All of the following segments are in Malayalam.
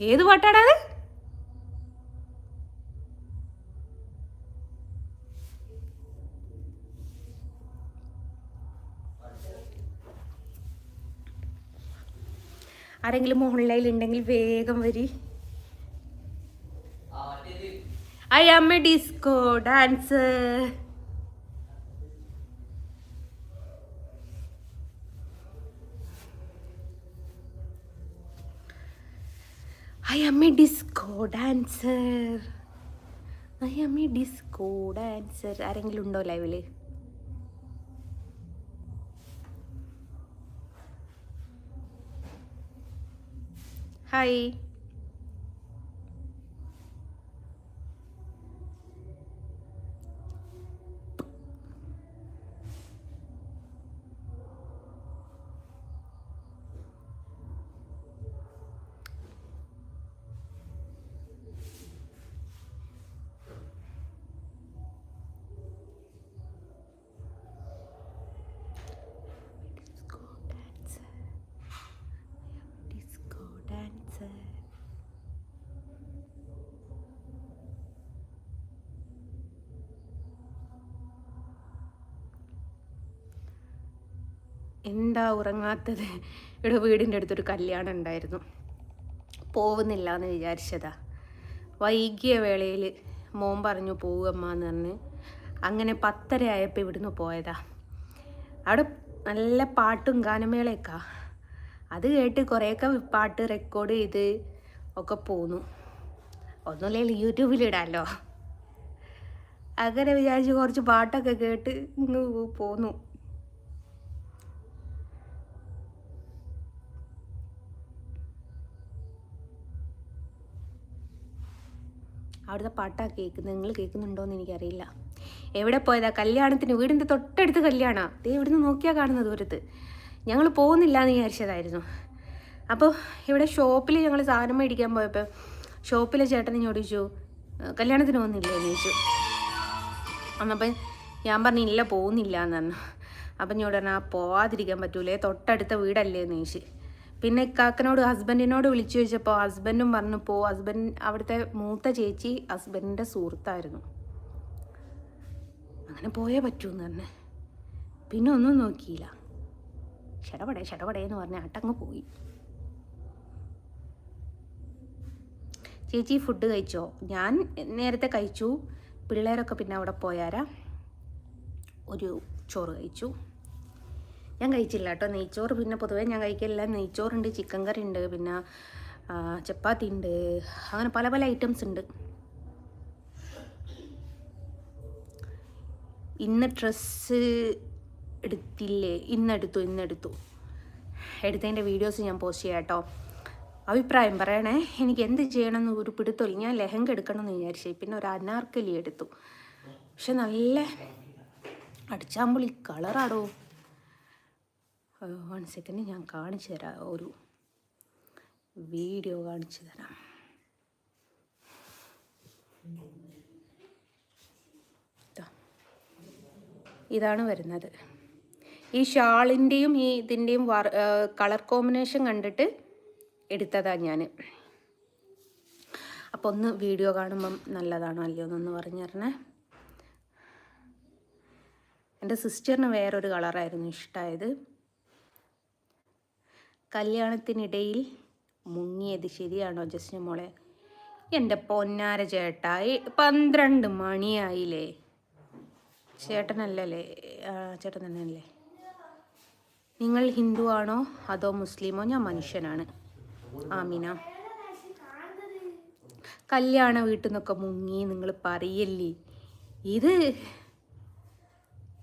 ഏത് പാട്ടാടാ അത്? ആരെങ്കിലും ഓൺലൈനിൽ ഉണ്ടെങ്കിൽ വേഗം വരി. I am a disco dancer I am a disco dancer I am a disco dancer ആരെങ്കിലും ഉണ്ടോ ലൈവിൽ ഹായ് എന്താ ഉറങ്ങാത്തത്? ഇവിടെ വീടിന്റെ അടുത്തൊരു കല്യാണം ഉണ്ടായിരുന്നു. പോകുന്നില്ല എന്ന് വിചാരിച്ചതാ. വൈകിയ വേളയിൽ മോൻ പറഞ്ഞു പോവുകമ്മാന്ന് പറഞ്ഞ്. അങ്ങനെ പത്തര ആയപ്പോൾ ഇവിടുന്ന് പോയതാ. അവിടെ നല്ല പാട്ടും ഗാനമേളയൊക്കെ. അത് കേട്ട് കുറേയൊക്കെ പാട്ട് റെക്കോർഡ് ചെയ്ത് ഒക്കെ പോന്നു. ഒന്നുമില്ലെങ്കിൽ യൂട്യൂബിലിടാമല്ലോ അങ്ങനെ വിചാരിച്ച് കുറച്ച് പാട്ടൊക്കെ കേട്ട് ഇങ്ങ് പോന്നു. അവിടുത്തെ പാട്ടാ കേൾക്കുന്നത് നിങ്ങൾ കേൾക്കുന്നുണ്ടോയെന്ന് എനിക്കറിയില്ല. എവിടെ പോയതാ? കല്യാണത്തിന് വീടിന്റെ തൊട്ടടുത്ത് കല്യാണമാണ് ദേ ഇവിടുന്ന് നോക്കിയാൽ കാണുന്ന ദൂരത്ത്. ഞങ്ങൾ പോകുന്നില്ല എന്ന് വിചാരിച്ചതായിരുന്നു. അപ്പോൾ ഇവിടെ ഷോപ്പിൽ ഞങ്ങൾ സാധനം മേടിക്കാൻ പോയപ്പോൾ ഷോപ്പിലെ ചേട്ടൻ ചേട്ടനെ ചോദിച്ചു കല്യാണത്തിന് പോകുന്നില്ലേ? എന്ന് ചോദിച്ചു. അന്നപ്പം ഞാൻ പറഞ്ഞു ഇല്ല പോകുന്നില്ല എന്ന് പറഞ്ഞു. അപ്പം ഞാൻ പറഞ്ഞു ആ പോവാതിരിക്കാൻ പറ്റൂലേ തൊട്ടടുത്ത വീടല്ലേ? എന്ന് ചോദിച്ചു. പിന്നെ ഇക്കാക്കനോട് ഹസ്ബൻഡിനോട് വിളിച്ചു ചോദിച്ചപ്പോൾ ഹസ്ബൻഡും പറഞ്ഞു പോ ഹസ്ബൻഡ് അവിടുത്തെ മൂത്ത ചേച്ചി ഹസ്ബൻഡിന്റെ സുഹൃത്തായിരുന്നു. അങ്ങനെ പോയേ പറ്റൂന്ന് തന്നെ പിന്നെ ഒന്നും നോക്കിയില്ല. ഷടപടേ ഷടപടേ എന്ന് പറഞ്ഞ അട്ടങ്ങ് പോയി. ചേച്ചി ഫുഡ് കഴിച്ചോ? ഞാൻ നേരത്തെ കഴിച്ചു. പിള്ളേരൊക്കെ പിന്നെ അവിടെ പോയാരാ? ഒരു ചോറ് കഴിച്ചു. ഞാൻ കഴിച്ചില്ല കേട്ടോ. നെയ്ച്ചോറ് പിന്നെ പൊതുവേ ഞാൻ കഴിക്കില്ല നെയ്ച്ചോറുണ്ട് ചിക്കൻ കറി ഉണ്ട് പിന്നെ ചപ്പാത്തി ഉണ്ട് അങ്ങനെ പല പല ഐറ്റംസ് ഉണ്ട്. ഇന്ന് ഡ്രസ്സ് എടുത്തില്ലേ? ഇന്നെടുത്തു ഇന്നെടുത്തു. എടുത്തതിന്റെ വീഡിയോസ് ഞാൻ പോസ്റ്റ് ചെയ്യാം കേട്ടോ. അഭിപ്രായം പറയണേ എനിക്ക് എന്ത് ചെയ്യണമെന്ന് ഒരു പിടുത്തമില്ല ഞാൻ ലെഹങ്ക എടുക്കണമെന്ന് വിചാരിച്ചു. പിന്നെ ഒരു അനാർക്കലി എടുത്തു. പക്ഷെ നല്ല അടിച്ചാമ്പുളി കളറാടോ. വൺ സെക്കൻഡ് ഞാൻ കാണിച്ചു തരാം ഒരു വീഡിയോ കാണിച്ചു തരാം. ഇതാണ് വരുന്നത്. ഈ ഷാളിന്റെയും ഈ ഇതിന്റെയും കളർ കോമ്പിനേഷൻ കണ്ടിട്ട് എടുത്തതാണ് ഞാൻ അപ്പോൾ ഒന്ന് വീഡിയോ കാണുമ്പം നല്ലതാണോ അല്ലയോ എന്നൊന്ന് പറഞ്ഞു തരണേ എന്റെ സിസ്റ്ററിന് വേറൊരു കളറായിരുന്നു ഇഷ്ടമായത് കല്യാണത്തിനിടയിൽ മുങ്ങിയത് ശരിയാണോ ജസ്റ്റിന് മോളെ? എന്റെ പൊന്നാര ചേട്ടായി പന്ത്രണ്ട് മണിയായില്ലേ? ചേട്ടനല്ലല്ലേ? ചേട്ടൻ തന്നെയല്ലേ? നിങ്ങൾ ഹിന്ദു ആണോ അതോ മുസ്ലിമോ? ഞാൻ മനുഷ്യനാണ്. ആമിന. കല്യാണ വീട്ടിൽ നിന്നൊക്കെ മുങ്ങി നിങ്ങൾ പറയല്ലേ? ഇത്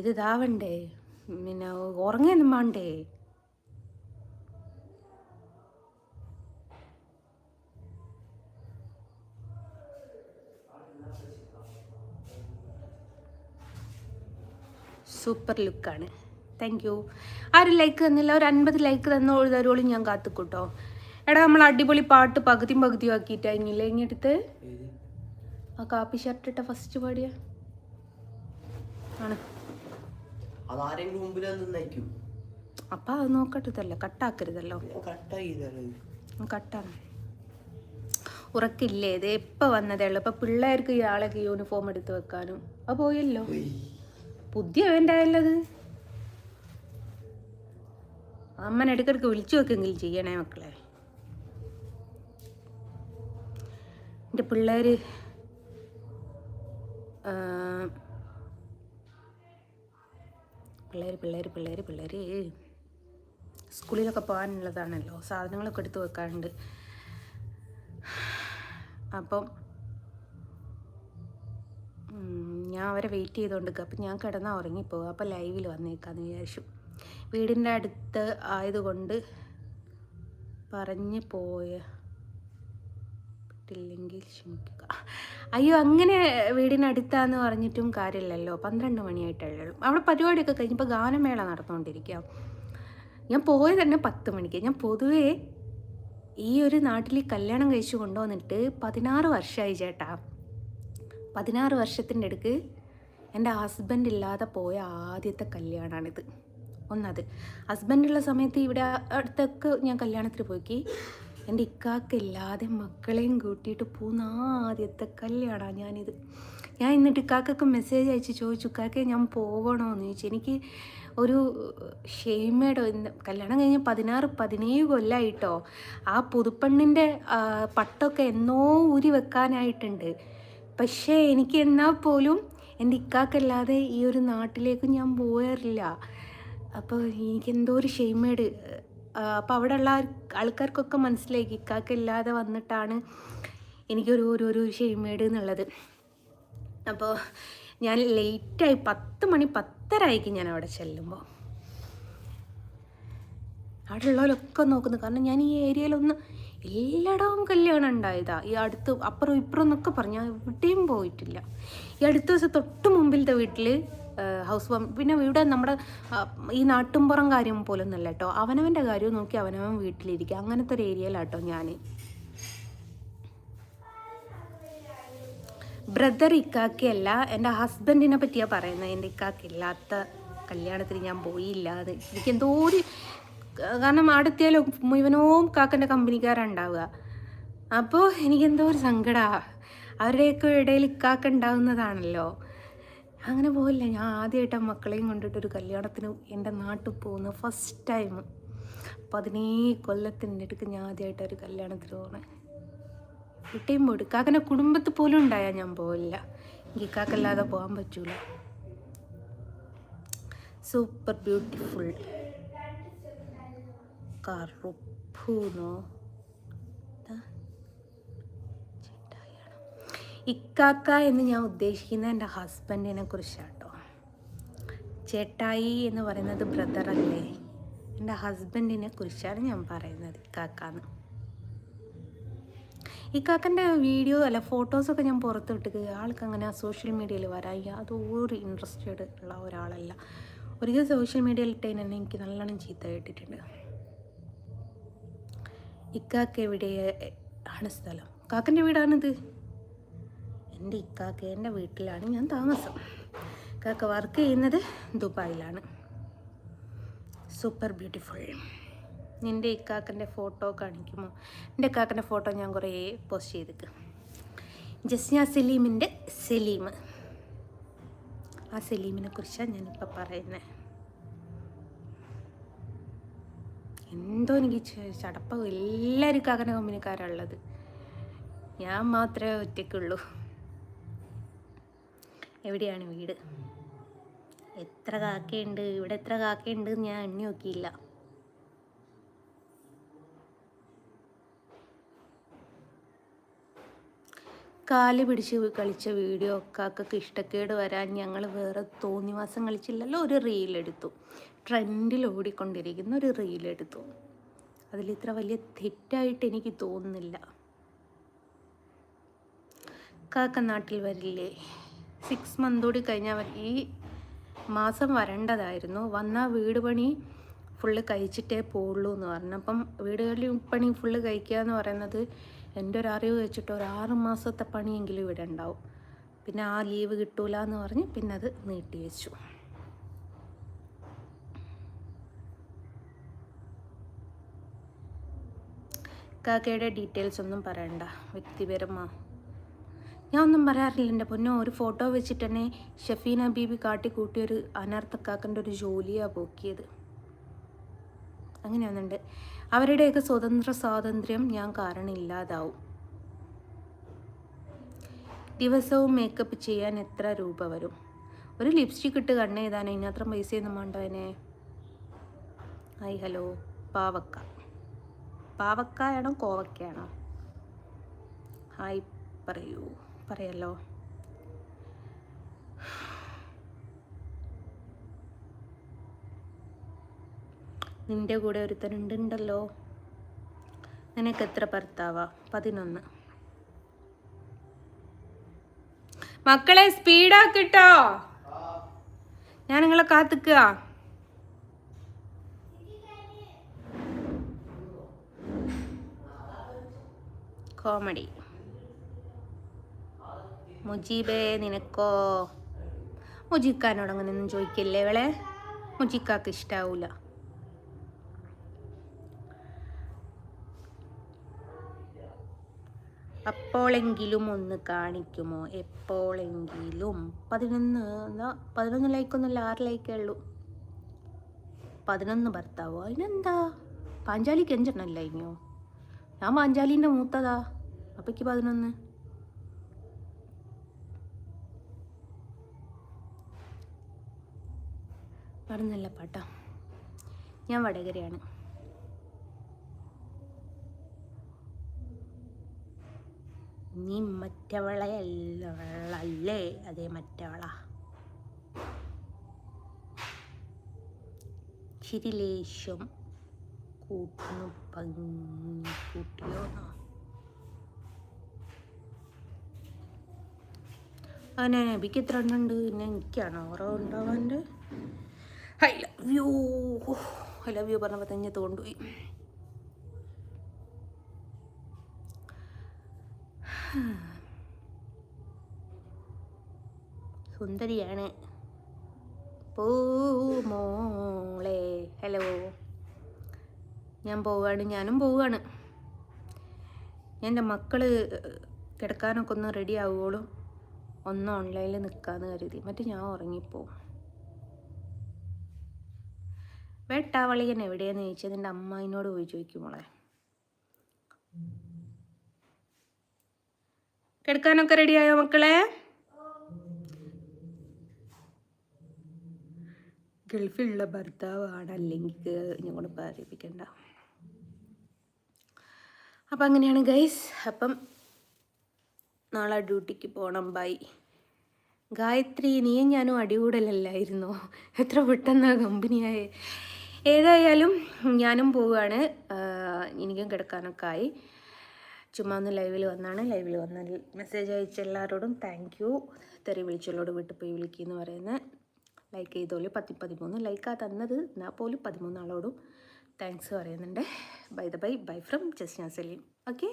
ഇത് ഇതാവണ്ടേ പിന്നെ ഉറങ്ങാനും വേണ്ടേ സൂപ്പർ ലുക്കാണ്. താങ്ക് യു ആരും ലൈക്ക് തന്നില്ല ഒരു അൻപത് ലൈക്ക് തന്ന തരുവോളും ഞാൻ കാത്തുക്കൂട്ടോ. എടാ നമ്മൾ അടിപൊളി പാട്ട് പകുതിയും പകുതിയും ആക്കിയിട്ടായിരുന്നില്ലേ ഇങ്ങെടുത്ത് ആ കാപ്പി ഷർട്ട് ഇട്ട ഫസ്റ്റ് പാടിയ. ആണ്. അപ്പം അത് നോക്കട്ടതല്ലോ കട്ടാക്കരുതല്ലോ. കട്ടാണ് ഉറക്കില്ലേ? ഇത് എപ്പോൾ വന്നതേ ഉള്ളൂ? ഇപ്പൊ പിള്ളേർക്ക് ഇയാളൊക്കെ യൂണിഫോം എടുത്ത് വെക്കാനും. അപ്പൊ പോയല്ലോ. പുതിയ വേണ്ട അമ്മൻ ഇടയ്ക്കിടയ്ക്ക് വിളിച്ചു വെക്കെങ്കിലും ചെയ്യണേ മക്കളെ. എന്റെ പിള്ളേർ പിള്ളേർ പിള്ളേർ പിള്ളേർ പിള്ളേർ സ്കൂളിലൊക്കെ പോകാനുള്ളതാണല്ലോ. സാധനങ്ങളൊക്കെ എടുത്ത് വെക്കാറുണ്ട് അപ്പം ഞാൻ അവരെ വെയിറ്റ് ചെയ്തുകൊണ്ടിരിക്കുക അപ്പം ഞാൻ കിടന്നാൽ ഉറങ്ങിപ്പോകും അപ്പോൾ ലൈവിൽ വന്നേക്കാന്ന് വിചാരിച്ചു. വീടിന്റെ അടുത്ത് ആയതുകൊണ്ട് പറഞ്ഞു പോയ പറ്റില്ലെങ്കിൽ ക്ഷമിക്കുക. അയ്യോ അങ്ങനെ വീടിനടുത്താന്ന് പറഞ്ഞിട്ടും കാര്യമില്ലല്ലോ. പന്ത്രണ്ട് മണിയായിട്ടല്ലേ അവിടെ പരിപാടിയൊക്കെ കഴിഞ്ഞപ്പോൾ ഗാനമേള നടന്നുകൊണ്ടിരിക്കുക ഞാൻ പോയത് തന്നെ പത്ത് മണിക്ക്. ഞാൻ പൊതുവേ ഈ ഒരു നാട്ടിൽ കല്യാണം കഴിച്ചു കൊണ്ടുവന്നിട്ട് പതിനാറ് വർഷമായി ചേട്ടാ. പതിനാറ് വർഷത്തിന്റെ അടുക്ക് എന്റെ ഹസ്ബൻഡ് ഇല്ലാതെ പോയ ആദ്യത്തെ കല്യാണമാണിത് ഒന്നത്. ഹസ്ബൻഡുള്ള സമയത്ത് ഇവിടെ അടുത്തൊക്കെ ഞാൻ കല്യാണത്തിന് പോയി എന്റെ ഇക്കാക്കില്ലാതെ മക്കളെയും കൂട്ടിയിട്ട് പോകുന്ന ആദ്യത്തെ കല്യാണമാണ് ഞാനിത്. ഞാൻ എന്നിട്ട് ഇക്കാക്കൊക്കെ മെസ്സേജ് അയച്ച് ചോദിച്ചു ഇക്കാക്കെ ഞാൻ പോകണമെന്ന് ചോദിച്ചു. എനിക്ക് ഒരു ഇന്ന് കല്യാണം കഴിഞ്ഞ് പതിനാറ് പതിനേഴ് കൊല്ലമായിട്ടോ ആ പുതുപ്പെണ്ണിന്റെ പട്ടൊക്കെ എന്നോ ഊരി വെക്കാനായിട്ടുണ്ട്. പക്ഷേ എനിക്ക് എന്നാൽ പോലും എന്റെ ഇക്കാക്കല്ലാതെ ഈ ഒരു നാട്ടിലേക്ക് ഞാൻ പോകാറില്ല. അപ്പോൾ എനിക്ക് എന്തോ ഒരു ഷെയ്മേട് അപ്പോൾ ഉള്ള ആൾക്കാർക്കൊക്കെ മനസ്സിലായി ഇക്കാക്കില്ലാതെ വന്നിട്ടാണ് എനിക്കൊരു ഒരു ഒരു ഷെയ്മേട് എന്നുള്ളത്. അപ്പോൾ ഞാൻ ലേറ്റായി പത്ത് മണി പത്തരായിക്ക് ഞാൻ അവിടെ ചെല്ലുമ്പോൾ. അവിടെ ഉള്ളവരൊക്കെ നോക്കുന്നു. കാരണം ഞാൻ ഈ ഏരിയയിലൊന്ന് എല്ലായിടവും കല്യാണം ഉണ്ടായതാ. ഈ അടുത്ത് അപ്പുറം ഇപ്പുറം എന്നൊക്കെ പറഞ്ഞു എവിടെയും പോയിട്ടില്ല. ഈ അടുത്ത ദിവസം തൊട്ട് മുമ്പിലത്തെ വീട്ടിൽ ഹൗസ് വാം പിന്നെ ഇവിടെ നമ്മുടെ ഈ നാട്ടുംപുറം കാര്യം പോലൊന്നല്ല കേട്ടോ അവനവന്റെ കാര്യം നോക്കി അവനവൻ വീട്ടിലിരിക്കുക. അങ്ങനത്തെ ഒരു ഏരിയയിലാട്ടോ ഞാൻ ബ്രദർ ഇക്കാക്കയല്ല എന്റെ ഹസ്ബൻഡിനെ പറ്റിയാണ് പറയുന്നത്. എന്റെ ഇക്കാക്കില്ലാത്ത കല്യാണത്തിന് ഞാൻ പോയില്ല. അത് എനിക്ക് എന്തോ ഒരു കാരണം അടുത്തേലും മുഴുവനവും കാക്കന്റെ കമ്പനിക്കാരുണ്ടാവുക. അപ്പോൾ എനിക്കെന്തോ ഒരു സങ്കടമാണ് അവരുടെയൊക്കെ ഇടയിൽ ഇക്കാക്ക ഉണ്ടാവുന്നതാണല്ലോ. അങ്ങനെ പോയില്ല ഞാൻ ആദ്യമായിട്ട് മക്കളെയും കൊണ്ടിട്ടൊരു കല്യാണത്തിന് എന്റെ നാട്ടിൽ പോകുന്ന ഫസ്റ്റ് ടൈം പതിനേഴ് കൊല്ലത്തിന്റെ അടുക്ക് ഞാൻ ആദ്യമായിട്ട് ഒരു കല്യാണത്തിന് പോകണേ കുട്ടിയും പോയി കാക്കന്റെ കുടുംബത്തിൽ പോലും ഉണ്ടായാൽ ഞാൻ പോകില്ല എനിക്ക് കാക്കല്ലാതെ പോകാൻ പറ്റൂല. സൂപ്പർ ബ്യൂട്ടിഫുൾ കറുപ്പൂന്നോ ഇക്കാക്ക എന്ന് ഞാൻ ഉദ്ദേശിക്കുന്ന എന്റെ ഹസ്ബൻഡിനെ കുറിച്ചാണ് കേട്ടോ ചേട്ടായി എന്ന് പറയുന്നത് ബ്രദർ അല്ലേ? എന്റെ ഹസ്ബൻഡിനെ കുറിച്ചാണ് ഞാൻ പറയുന്നത് ഇക്കാക്കാന്ന്. ഇക്കാക്കന്റെ വീഡിയോ അല്ല ഫോട്ടോസൊക്കെ ഞാൻ പുറത്ത് ആൾക്ക് അങ്ങനെ സോഷ്യൽ മീഡിയയിൽ വരാൻ യാതൊരു ഇൻട്രസ്റ്റഡ് ഉള്ള ഒരാളല്ല. ഒരിക്കൽ സോഷ്യൽ മീഡിയയിൽ ഇട്ടതിന് തന്നെ എനിക്ക് നല്ലോണം ചീത്ത കേട്ടിട്ടുണ്ട്. ഇക്കാക്ക എവിടെ? ആണ് സ്ഥലം. കാക്കന്റെ വീടാണിത്? എന്റെ ഇക്കാക്ക എന്റെ വീട്ടിലാണ് ഞാൻ താമസം. കാക്ക വർക്ക് ചെയ്യുന്നത് ദുബായിലാണ്. സൂപ്പർ ബ്യൂട്ടിഫുൾ നിന്റെ ഇക്കാക്കന്റെ ഫോട്ടോ കാണിക്കുമോ? എന്റെ ഇക്കാക്കന്റെ ഫോട്ടോ ഞാൻ കുറേ പോസ്റ്റ് ചെയ്തേക്ക്. ജസ്ന സലീമിന്റെ സലീം. ആ സലീമിനെ കുറിച്ചാണ് ഞാനിപ്പോൾ പറയുന്നത് എന്തോ എനിക്ക് ചടപ്പ. എല്ലാവരും കാക്കന്റെ കമ്പനിക്കാരുള്ളത് ഞാൻ മാത്രമേ ഒറ്റയ്ക്കുള്ളൂ. എവിടെയാണ് വീട്? എത്ര കാക്കയുണ്ട്? ഇവിടെ എത്ര കാക്കയുണ്ട് ഞാൻ എണ്ണി നോക്കിയില്ല. കാൽ പിടിച്ച് കളിച്ച വീഡിയോ കാക്കക്ക് ഇഷ്ടക്കേട് വരാൻ ഞങ്ങൾ വേറെ തോന്നിവാസം കളിച്ചില്ലല്ലോ ഒരു റീലെടുത്തു ട്രെൻഡിൽ ഓടിക്കൊണ്ടിരിക്കുന്ന ഒരു റീൽ എടുത്തു. അതിൽ ഇത്ര വലിയ തെറ്റായിട്ട് എനിക്ക് തോന്നുന്നില്ല. കാക്ക നാട്ടിൽ വരില്ലേ? സിക്സ് മന്തോടി കഴിഞ്ഞാൽ ഈ മാസം വരേണ്ടതായിരുന്നു. വന്നാൽ വീട് പണി ഫുള്ള് കഴിച്ചിട്ടേ പോവുള്ളൂ എന്ന് പറഞ്ഞു. അപ്പം വീടുകളിൽ പണി ഫുള്ള് കഴിക്കുക എന്ന് പറയുന്നത് എന്റെ ഒരു അറിവ് വെച്ചിട്ട് ഒരു ആറ് മാസത്തെ പണിയെങ്കിലും ഇവിടെ ഉണ്ടാവും. പിന്നെ ആ ലീവ് കിട്ടൂല എന്ന് പറഞ്ഞ് പിന്നെ അത് നീട്ടി വെച്ചു. കാക്കയുടെ ഡീറ്റെയിൽസ് ഒന്നും പറയണ്ട. വ്യക്തിപരമാ. ഞാൻ ഒന്നും പറയാറില്ല എന്റെ പൊന്നോ. ഒരു ഫോട്ടോ വെച്ചിട്ട് തന്നെ ഷഫീന ബീബി കാട്ടിക്കൂട്ടിയൊരു അനർത്ഥക്കാക്കന്റെ ഒരു ജോലിയാണ് പോക്കിയത്. അങ്ങനെ വന്നിട്ടുണ്ട് അവരുടെയൊക്കെ സ്വതന്ത്ര സ്വാതന്ത്ര്യം ഞാൻ കാരണം ഇല്ലാതാവും ദിവസവും മേക്കപ്പ് ചെയ്യാൻ എത്ര രൂപ വരും? ഒരു ലിപ്സ്റ്റിക് ഇട്ട് കണ്ണെഴുതാൻ അതിനത്ര പൈസയൊന്നും വേണ്ടവനെ ഹായ് ഹലോ പാവക്ക. പാവക്കായാണോ കോവക്കയാണോ? ഹായ് പറയൂ പറയല്ലോ. നിന്റെ കൂടെ ഒരുത്തനുണ്ടല്ലോ നിനക്ക് എത്ര ഭർത്താവ? പതിനൊന്ന്. മക്കളെ സ്പീഡാക്കിട്ടോ ഞാൻ നിങ്ങളെ കാത്തിക്കുക കോമഡി മുജീബേ നിനക്കോ? മുജിക്കാനോട് അങ്ങനെയൊന്നും ചോദിക്കില്ലേ ഇവളെ? മുജിക്കാക്ക് ഇഷ്ടാവൂല. അപ്പോളെങ്കിലും ഒന്ന് കാണിക്കുമോ? എപ്പോളെങ്കിലും. പതിനൊന്ന് എന്താ പതിനൊന്ന് ലൈക്കൊന്നുമില്ല ആറ് ലൈക്കേ ഉള്ളൂ. പതിനൊന്ന് ഭർത്താവോ? അതിനെന്താ? പാഞ്ചാലിക്ക് അഞ്ചെണ്ണല്ല ഇനിയോ ഞാൻ പാഞ്ചാലിന്റെ മൂത്തതാ. അപ്പയ്ക്ക് പതിനൊന്ന്. പാടുന്നല്ല പാട്ടാ. ഞാൻ വടകരയാണ്. നീ മറ്റവളയല്ലേ അതേ മറ്റവള. ചിരിലേശം കൂട്ടുന്നു ഭംഗി കൂട്ടിയോ അവനെ നബിക്ക് എത്ര എണ്ണുണ്ട് പിന്നെ എനിക്കാണോ ഓറോ ഉണ്ടാവാന്റെ I love you I love you പറഞ്ഞപ്പോൾ തന്നെ തോണ്ടുപോയി. സുന്ദരിയാണ്. പൂമോളെ ഹലോ ഞാൻ പോവുകയാണ് ഞാനും പോവുകയാണ് എന്റെ മക്കൾ കിടക്കാനൊക്കെ ഒന്ന് റെഡി ആവുകയുള്ളൂ ഒന്ന് ഓൺലൈനിൽ നിൽക്കാമെന്ന് കരുതി. മറ്റേ ഞാൻ ഉറങ്ങിപ്പോവും. വെട്ടാവളിയൻ എവിടെയാണെന്ന് ചോദിച്ചത്? എന്റെ അമ്മായിനോട് പോയി ചോദിക്കും മോളെ. കിടക്കാനൊക്കെ റെഡിയായോ മക്കളെ? ഗൾഫിലുള്ള ഭർത്താവാണ് അല്ലെങ്കിൽ ഞങ്ങൾ പറയിപ്പിക്കണ്ട അപ്പം അങ്ങനെയാണ് ഗൈസ്. അപ്പം നാളെ ഡ്യൂട്ടിക്ക് പോകണം ബൈ. ഗായത്രി നീയും ഞാനും അടികൂടലല്ലായിരുന്നോ? എത്ര പെട്ടെന്ന് കമ്പനിയായി. ഏതായാലും ഞാനും പോവുകയാണ് എനിക്കും കിടക്കാനൊക്കെ ആയി ചുമ്മാ ഒന്ന് ലൈവിൽ വന്നാണ്. ലൈവിൽ വന്ന മെസ്സേജ് അയച്ച എല്ലാവരോടും താങ്ക് യു തെറി വിളിച്ചോളോട് വീട്ടിൽ പോയി വിളിക്കുമെന്ന് പറയുന്നത്. ലൈക്ക് ചെയ്തോളൂ പത്തി പതിമൂന്ന്. ലൈക്കാ തന്നത് എന്നാൽ പോലും പതിമൂന്ന് ആളോടും താങ്ക്സ് പറയുന്നുണ്ട്. By the by bye from Jasna Saleem okay